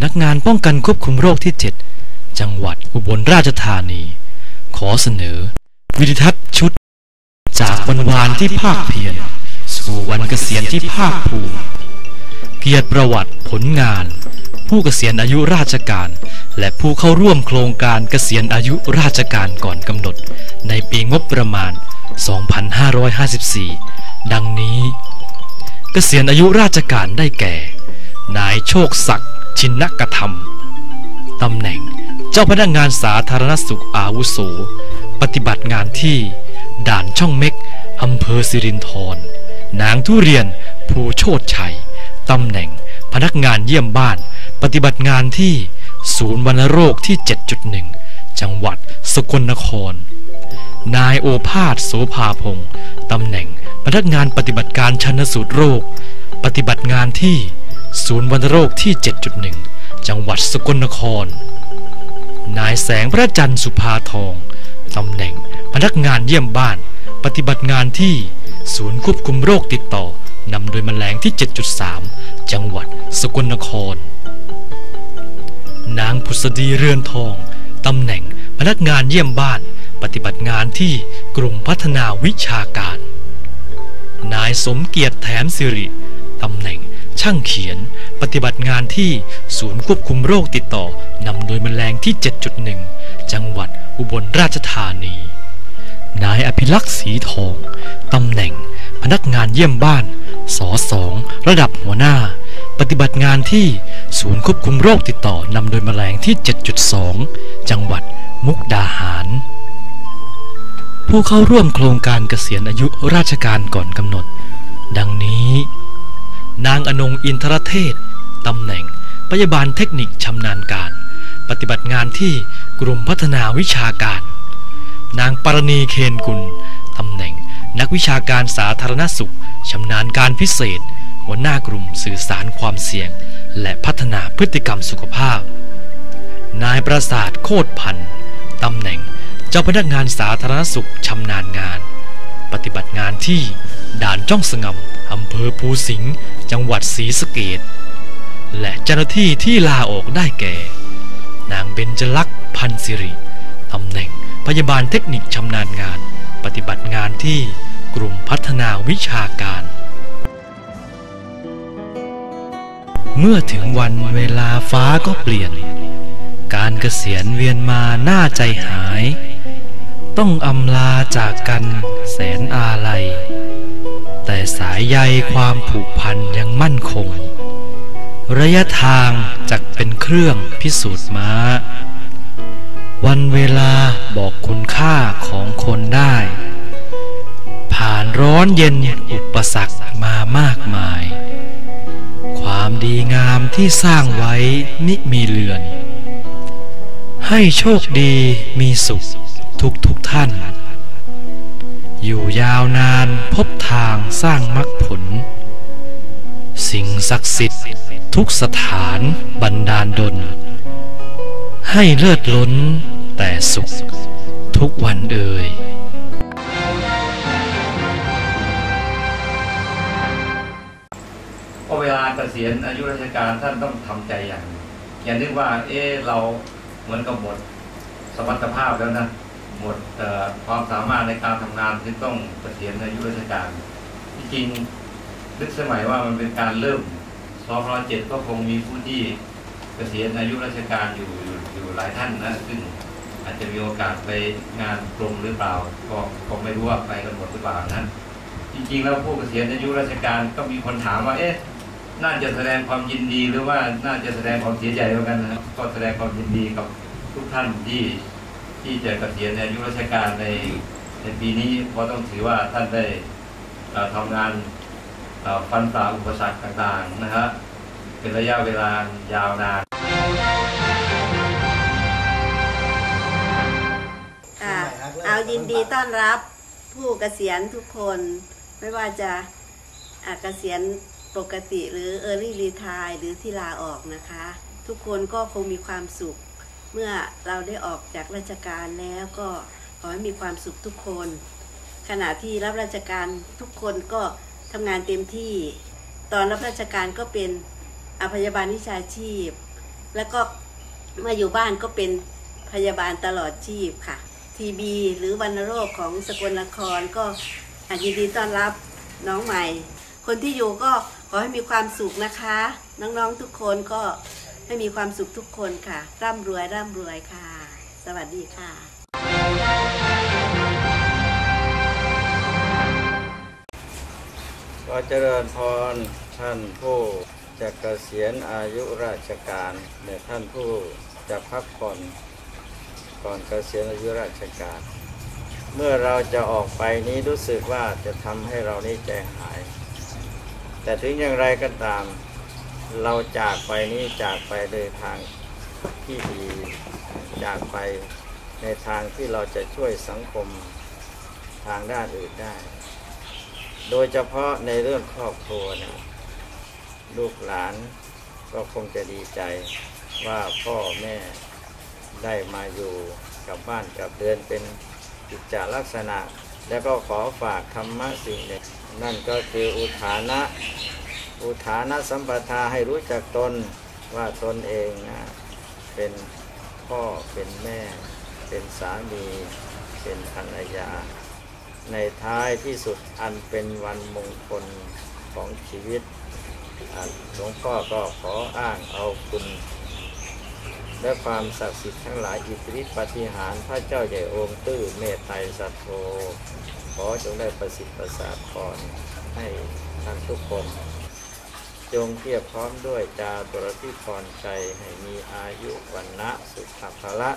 ำนักงานป้องกันควบคุมโรคที่ 7 จังหวัดอุบลราชธานี ขอเสนอ วิดิทัศน์ชุด จากวันวานที่ภาคเพียรสู่วันเกษียณที่ภาคภูมิเกียรติประวัติผลงาน ผู้เกษียณอายุราชการ และผู้เข้าร่วมโครงการเกษียณอายุราชการก่อนกำหนด ในปีงบประมาณ 2554 ดังนี้ เกษียณอายุราชการได้แก่ นายโชคศักดิ์ ชินกธรรมตำแหน่งเจ้าพนักงานสาธารณสุขอาวุโส ปฏิบัติงานที่ ด่านช่องเม็กอำเภอสิรินธรนางทุเรียนภูโชตชัยตำแหน่งพนักงานเยี่ยมบ้าน ปฏิบัติงานที่ศูนย์วัณโรคที่ 7.1 จังหวัดสกลนคร นายโอภาสโสภาพงศ์ตำแหน่งพนักงานปฏิบัติการชันสูตรโรค ปฏิบัติงานที่ ศูนย์วัณโรคที่ 7.1 จังหวัดสกลนคร นายแสงพระจันทร์สุภาทองตำแหน่งพนักงานเยี่ยมบ้าน ปฏิบัติงานที่ศูนย์ควบคุมโรคติดต่อนำโดยแมลงที่ 7.3 จังหวัดสกลนคร นางพุษดีเรือนทองตำแหน่งพนักงานเยี่ยมบ้าน ปฏิบัติงานที่กลุ่มพัฒนาวิชาการ นายสมเกียรติแถมสิริตำแหน่ง ช่างเขียน ปฏิบัติงานที่ศูนย์ควบคุมโรคติดต่อนำโดยแมลงที่ 7.1 จังหวัดอุบลราชธานี นายอภิลักษ์สีทองตำแหน่ง พนักงานเยี่ยมบ้านสอสองระดับหัวหน้า ปฏิบัติงานที่ศูนย์ควบคุมโรคติดต่อนำโดยแมลงที่ 7.2 จังหวัดมุกดาหาร ผู้เข้าร่วมโครงการเกษียณอายุราชการก่อนกำหนด ดังนี้ นางอนงอินทรเทศตำแหน่งพยาบาลเทคนิคชำนาญการ ปฏิบัติงานที่กลุ่มพัฒนาวิชาการ นางปรณีเคนกุลตำแหน่งนักวิชาการสาธารณสุขชำนาญการพิเศษ หัวหน้ากลุ่มสื่อสารความเสี่ยง และพัฒนาพฤติกรรมสุขภาพ นายประสาทโคตรพันธ์ตำแหน่งเจ้าพนักงานสาธารณสุขชำนาญงาน ปฏิบัติงานที่ด่านจ้องสงำ อำเภอภูสิงห์จังหวัดศรีสะเกดและเจ้าหน้าที่ที่ลาออกได้แก่ นางเบญจลักษณ์พันธ์สิริตำแหน่งพยาบาลเทคนิคชำนาญงาน ปฏิบัติงานที่กลุ่มพัฒนาวิชาการ เมื่อถึงวันเวลาฟ้าก็เปลี่ยน การเกษียณเวียนมาหน้าใจหาย ต้องอำลาจากกันแสนอาลัย แต่สายใยความผูกพันยังมั่นคง ระยะทางจักเป็นเครื่องพิสูจน์ม้า วันเวลาบอกคุณค่าของคนได้ ผ่านร้อนเย็นอุปสรรคมามากมาย ความดีงามที่สร้างไว้มิมีเลือน ให้โชคดีมีสุขทุกทุกท่าน อยู่ยาวนานพบทางสร้างมรรคผล สิ่งศักดิ์สิทธิ์ทุกสถานบันดาลดล ให้เลิศล้นแต่สุขทุกวันเอ่ยพราะเวลาเกษียณอายุราชการท่านต้องทำใจอย่าง อย่านึกว่า เอ๊ะเราเหมือนกับหมดสมรรถภาพแล้วนะ หมดเอ่อความสามารถในการทำงานที่ต้องเกษียณอายุราชการ ที่จริงนึกสมัยว่ามันเป็นการเริ่มสพเจ็ดก็คงมีผู้ที่เกษียณอายุราชการอยู่อยู่อยู่หลายท่านนะซึ่งอาจจะมีโอกาสไปงานกรมหรือเปล่า ก็ก็ไม่รู้ว่าไปกันหมดหรือเปล่านั้น จริงๆ แล้วผู้เกษียณอายุราชการก็มีคนถามว่าเอ๊ะน่าจะแสดงความยินดีหรือว่าน่าจะแสดงความเสียใจแล้วกันนะครับก็แสดงความยินดีกับทุกท่านที่ ที่จะเกษียณในอายุราชการในในปีนี้เพราะต้องถือว่าท่านได้เอ่อทำงานฟันฝ่าอุปสรรคต่างๆนะฮะเป็นระยะเวลายาวนานค่ะเอายินดีต้อนรับผู้เกษียณทุกคนไม่ว่าจะะเกษียณปกติหรือ Early Retire หรือที่ลาออกนะคะ ทุกคนก็คงมีความสุข เมื่อเราได้ออกจากราชการแล้วก็ขอให้มีความสุขทุกคน ขณะที่รับราชการทุกคนก็ทำงานเต็มที่ ตอนรับราชการก็เป็นอาพยาบาลวิชาชีพ แล้วก็มาอยู่บ้านก็เป็นพยาบาลตลอดชีพค่ะ ทีบีหรือวัณโรคของสกลนครก็อะยินดีต้อนรับน้องใหม่ คนที่อยู่ก็ขอให้มีความสุขนะคะ น้องๆทุกคนก็ ให้มีความสุขทุกคนค่ะ ร่ำรวยร่ำรวยค่ะ สวัสดีค่ะก็เจริญพรท่านผู้จะเกษียณอายุราชการเนี่ยท่านผู้จะพักผ่อนก่อนเกษียณอายุราชการ เมื่อเราจะออกไปนี้รู้สึกว่าจะทำให้เรานี้ใจหาย แต่ถึงอย่างไรก็ตาม เราจากไปนี้จากไปในทางที่ดีจากไปในทางที่เราจะช่วยสังคมทางด้านอื่นได้ โดยเฉพาะในเรื่องครอบครัวเนี่ยลูกหลานก็คงจะดีใจว่าพ่อแม่ได้มาอยู่กับบ้านกับเดือนเป็นกิจจลักษณะ แล้วก็ขอฝากธรรมะสิ่งหนึ่งนั่นก็คืออุทานะ อุทานสัมปทาให้รู้จักตนว่าตนเองนะเป็นพ่อเป็นแม่ เป็นสามี เป็นภรรยา ในท้ายที่สุดอันเป็นวันมงคลของชีวิตหลวงพ่อก็ขออ้างเอาคุณและความศักดิ์สิทธิ์ทั้งหลายอิทธิฤทธิปฏิหารพระเจ้าใหญ่องค์ตื้อเมตไตรสัตโธขอจงได้ประสิทธิ์ประสาทพรให้ท่านทุกคน จงเพียบพร้อมด้วยจาตุรพิพรใจให้มีอายุวันนะสุขภาละ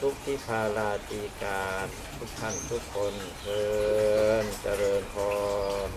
ทุกที่พาลาตีการ ทุกท่านทุกคนเทินเจริญพร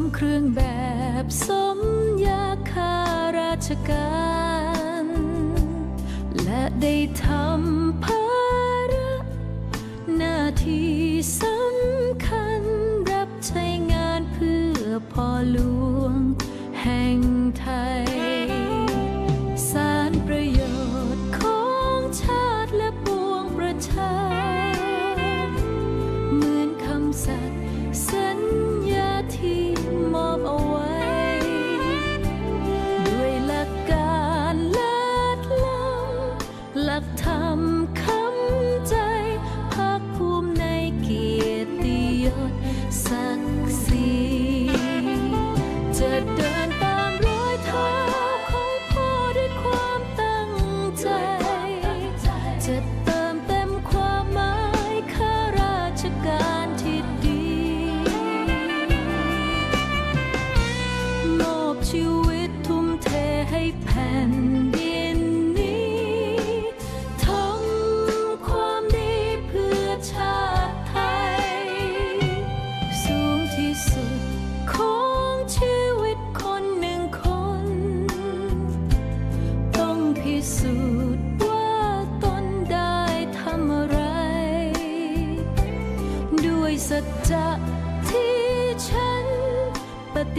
มเครื่องแบบสมยาคาราชการ และได้ท ศ ป